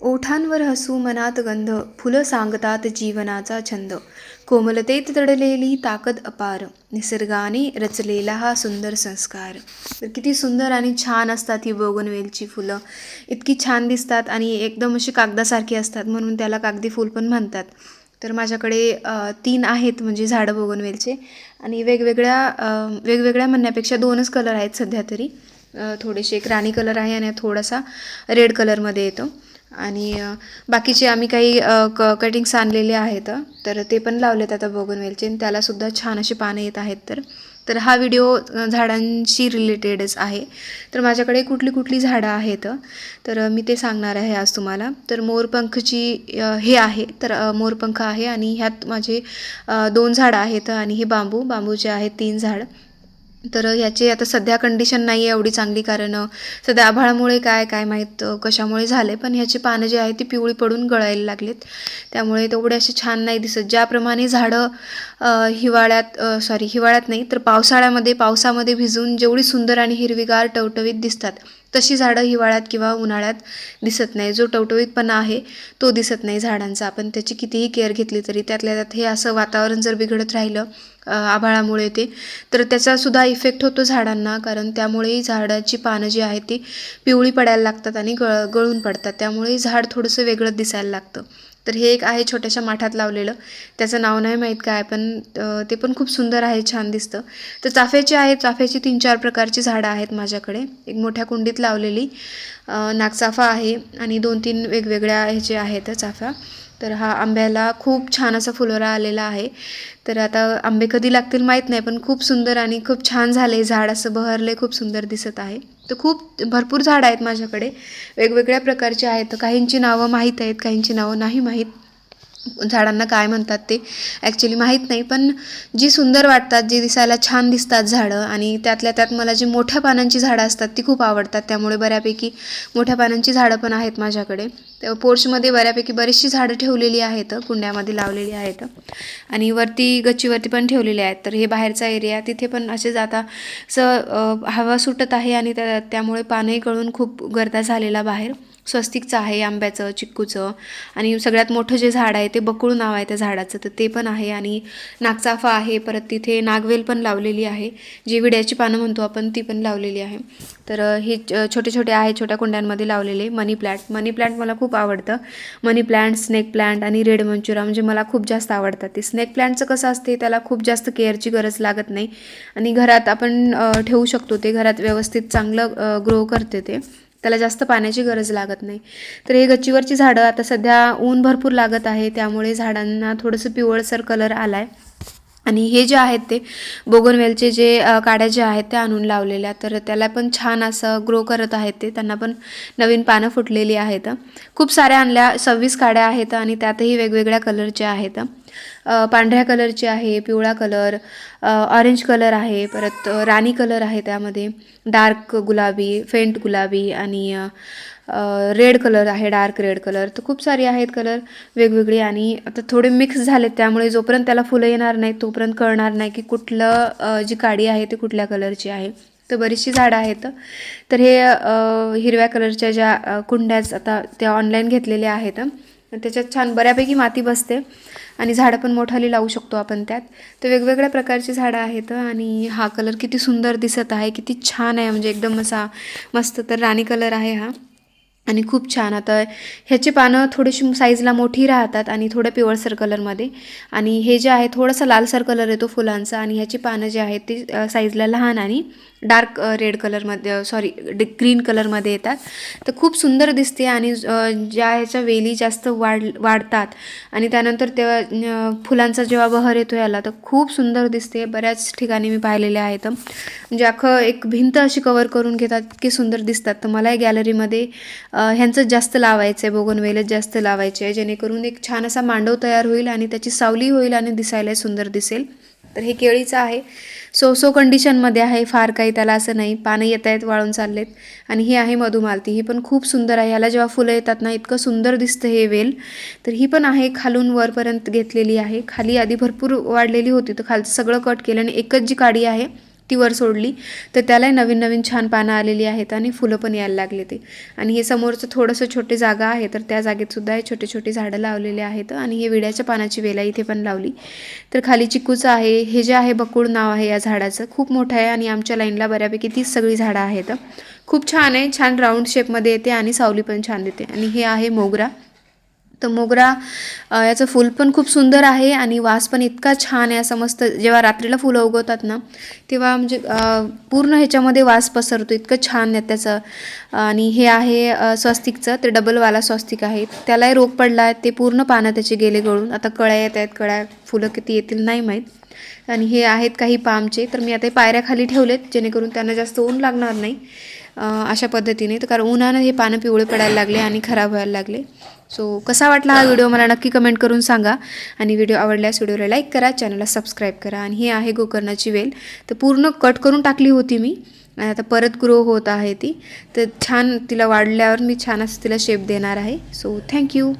ओठांवर हसू मनात गंध फुलं सांगतात जीवनाचा छंद. कोमलतेत दडलेली ताकद अपार निसर्गाने रचलेला हा सुंदर संस्कार. तर किती सुंदर आणि छान असतात ही बोगनवेलची फुलं. इतकी छान दिसतात आणि एकदम अशी कागदासारखी असतात म्हणून त्याला कागदी फूल पण म्हणतात. तर माझ्याकडे तीन आहेत म्हणजे झाडं बोगनवेलचे आणि वेगवेगळ्या वेगवेगळ्या म्हणण्यापेक्षा दोनच कलर आहेत सध्या तरी. थोडेसे एक राणी कलर आहे आणि थोडासा रेड कलरमध्ये येतो. आणि बाकीचे आम्ही काही क कटिंग्स आणलेले आहेत तर ते पण लावलेत आता बोगनवेलचे आणि त्यालासुद्धा छान असे पानं येत आहेत तर. तर हा व्हिडिओ झाडांशी रिलेटेडच आहे. तर माझ्याकडे कुठली कुठली झाडं आहेत तर मी ते सांगणार आहे आज तुम्हाला. तर मोरपंखची हे आहे तर मोरपंख आहे आणि ह्यात माझे दोन झाडं आहेत आणि हे बांबू. बांबूचे आहेत तीन झाड. तर ह्याची आता सध्या कंडिशन नाही आहे एवढी चांगली कारण सध्या आभाळामुळे काय काय माहीत कशामुळे झाले पण ह्याची पानं जी आहे ती पिवळी पडून गळायला लागलीत. त्यामुळे तेवढे असे छान नाही दिसत. ज्याप्रमाणे झाडं हिवाळ्यात सॉरी हिवाळ्यात नाही तर पावसाळ्यामध्ये पावसामध्ये भिजून जेवढी सुंदर आणि हिरवीगार टवटवीत दिसतात तशी झाडं हिवाळ्यात किंवा उन्हाळ्यात दिसत नाही. जो टवटवीतपणा आहे तो दिसत नाही झाडांचा. आपण त्याची कितीही केअर घेतली तरी त्यातल्या त्यात हे असं वातावरण जर बिघडत राहिलं आभाळामुळे ते तर त्याचासुद्धा इफेक्ट होतो झाडांना. कारण त्यामुळेही झाडाची पानं जी आहेत ती पिवळी पडायला लागतात आणि गळ गळून पडतात. त्यामुळे झाड थोडंसं वेगळंच दिसायला लागतं. तर हे एक आहे छोट्याशा माठात लावलेलं. त्याचं नाव नाही माहीत काय पण ते पण खूप सुंदर आहे छान दिसतं. तर चाफ्याची आहे चाफ्याची तीन चार प्रकारची झाडं आहेत माझ्याकडे. एक मोठ्या कुंडीत लावलेली नागचाफा आहे आणि दोन तीन वेगवेगळ्या ह्याचे आहेत चाफ्या. तर हा आंब्याला खूप छान असा फुलोरा आलेला आहे. तर आता आंबे कधी लागतील माहीत नाही पण खूप सुंदर आणि खूप छान झाले झाड. असं बहरले खूप सुंदर दिसत आहे. तर खूप भरपूर झाडं आहेत माझ्याकडे. वेगवेगळ्या प्रकारचे आहेत. काहींची नावं माहीत आहेत काहींची नावं नाही माहीत. झाडांना काय म्हणतात ते ॲक्च्युली माहीत नाही पण जी सुंदर वाटतात जी दिसायला छान दिसतात झाडं आणि त्यातल्या त्यात मला जी मोठ्या पानांची झाडं असतात ती खूप आवडतात. त्यामुळे बऱ्यापैकी मोठ्या पानांची झाडं पण आहेत माझ्याकडे. तर पोर्चमध्ये बऱ्यापैकी बरीचशी झाडं ठेवलेली आहेत कुंड्यामध्ये लावलेली आहेत आणि वरती गच्चीवरती पण ठेवलेली आहेत. तर हे बाहेरचा एरिया तिथे पण असे जाता असं हवा सुटत आहे आणि त्या त्यामुळे पानही गळून खूप गर्दा झालेला बाहेर. स्वस्तिकचं आहे आंब्याचं चिक्कूचं. आणि सगळ्यात मोठं जे झाड आहे ते बकुळ नाव आहे त्या झाडाचं. तर ते पण आहे आणि नागचाफा आहे परत तिथे नागवेल पण लावलेली आहे. जी विड्याची पानं म्हणतो आपण ती पण लावलेली आहे. तर हे छोटे छोटे आहे छोट्या कुंड्यांमध्ये लावलेले मनी प्लांट मनी प्लांट मला खूप आवडतं. मनी प्लांट स्नेक प्लांट आणि रेड मंचुरा म्हणजे मला खूप जास्त आवडतात. ते स्नेक प्लांटचं कसं असते त्याला खूप जास्त केअरची गरज लागत नाही. आणि घरात आपण ठेवू शकतो ते. घरात व्यवस्थित चांगलं ग्रो करते ते. त्याला जास्त पाण्याची गरज लागत नाही. तर हे गच्चीवरची झाडं आता सध्या ऊन भरपूर लागत आहे. त्यामुळे झाडांना थोडंसं पिवळसर कलर आला आहे आणि हे जे आहेत ते बोगनवेलचे जे काड्या ज्या आहेत त्या आणून लावलेल्या. तर त्याला पण छान असं ग्रो करत आहेत ते. त्यांना पण नवीन पानं फुटलेली आहेत. खूप साऱ्या आणल्या सव्वीस काड्या आहेत आणि त्यातही वेगवेगळ्या कलरच्या आहेत. पांढऱ्या कलरची आहे पिवळा कलर ऑरेंज कलर आहे परत राणी कलर आहे त्यामध्ये डार्क गुलाबी फेंट गुलाबी आणि रेड कलर आहे डार्क रेड कलर तर खूप सारी आहेत कलर वेगवेगळी आणि आता थोडे मिक्स झालेत त्यामुळे जोपर्यंत त्याला फुलं येणार नाहीत तोपर्यंत कळणार नाही की कुठलं जी काडी आहे ती कुठल्या कलरची आहे. तर बरीचशी झाडं आहेत. तर हे हिरव्या कलरच्या ज्या कुंड्याच आता त्या ऑनलाईन घेतलेल्या आहेत. त्याच्यात छान बऱ्यापैकी माती बसते. आणि झाडं पण मोठाली लावू शकतो आपण त्यात. तर वेगवेगळ्या प्रकारची झाडं आहेत आणि हा कलर किती सुंदर दिसत आहे किती छान आहे. म्हणजे एकदम असा मस्त तर राणी कलर आहे हा. आणि खूप छान. आता ह्याची पानं थोडीशी साईजला मोठी राहतात आणि थोडं पिवळसर कलरमध्ये आणि हे जे आहे थोडासा लालसर कलर येतो फुलांचा आणि ह्याची पानं जी आहेत ती साईजला लहान आणि डार्क रेड कलरमध्ये सॉरी ग्रीन कलरमध्ये येतात. तर खूप सुंदर दिसते आणि ज्या ह्याच्या वेली जास्त वाढ वाढतात. आणि त्यानंतर तेव्हा फुलांचा जेव्हा बहर येतो याला तर खूप सुंदर दिसते. बऱ्याच ठिकाणी मी पाहिलेले आहेत. म्हणजे अख्खं एक भिंत अशी कवर करून घेतात की सुंदर दिसतात. तर मला गॅलरीमध्ये ह्यांचंच जास्त लावायचं आहे बोगनवेलच जास्त लावायचे आहे जेणेकरून एक छान असा मांडव तयार होईल आणि त्याची सावली होईल आणि दिसायला सुंदर दिसेल. तर हे केळीचं आहे. सो सो कंडिशनमध्ये आहे फार काही त्याला असं नाही. पानं येत आहेत वाळून चाललेत. आणि ही आहे मधुमालती. ही पण खूप सुंदर आहे. ह्याला जेव्हा फुलं येतात ना इतकं सुंदर दिसतं हे वेल. तर ही पण आहे खालून वरपर्यंत घेतलेली आहे. खाली आधी भरपूर वाढलेली होती तर खालचं सगळं कट केलं आणि एकच जी काडी आहे ती वर सोडली. तर त्यालाही नवीन नवीन छान पानं आलेली आहेत आणि फुलं पण यायला लागले ते. आणि हे समोरचं थोडंसं छोटे जागा आहे तर त्या जागेतसुद्धा हे छोटे छोटे झाडं लावलेले आहेत आणि हे विड्याच्या पानाची वेला इथे पण लावली. तर खाली चिकूचं आहे हे जे आहे बकुळ नाव आहे या झाडाचं खूप मोठं आहे आणि आमच्या लाईनला बऱ्यापैकी तीच सगळी झाडं आहेत. खूप छान आहे छान राऊंड शेपमध्ये येते आणि सावली पण छान देते. आणि हे आहे मोगरा. तर मोगरा याचं फूल पण खूप सुंदर आहे आणि वास पण इतका छान आहे. असं मस्त जेव्हा रात्रीला फुलं उगवतात ना तेव्हा म्हणजे पूर्ण ह्याच्यामध्ये वास पसरतो. इतकं छान आहे त्याचं. आणि हे आहे स्वस्तिकचं. ते डबलवाला स्वस्तिक आहे. त्यालाही रोग पडला आहे. ते पूर्ण पानं त्याचे गेले गळून. आता कळ्या येत आहेत. कळ्या फुलं किती येतील नाही माहीत. आणि हे आहेत काही पामचे. तर मी आता हे पायऱ्याखाली ठेवलेत जेणेकरून त्यांना जास्त ऊन लागणार नाही अशा पद्धतीने. तर कारण उन्हानं हे पानं पिवळे पडायला लागले आणि खराब व्हायला लागले. सो कसा वाटला हा व्हिडिओ मला नक्की कमेंट करून सांगा. आणि व्हिडिओ आवडल्यास व्हिडिओला लाईक करा चॅनलला सबस्क्राईब करा. आणि हे आहे गोकर्णाची वेल. तर पूर्ण कट करून टाकली होती मी. आणि आता परत ग्रो होत आहे ती. तर छान तिला वाढल्यावर मी छान असं तिला शेप देणार आहे. So thank you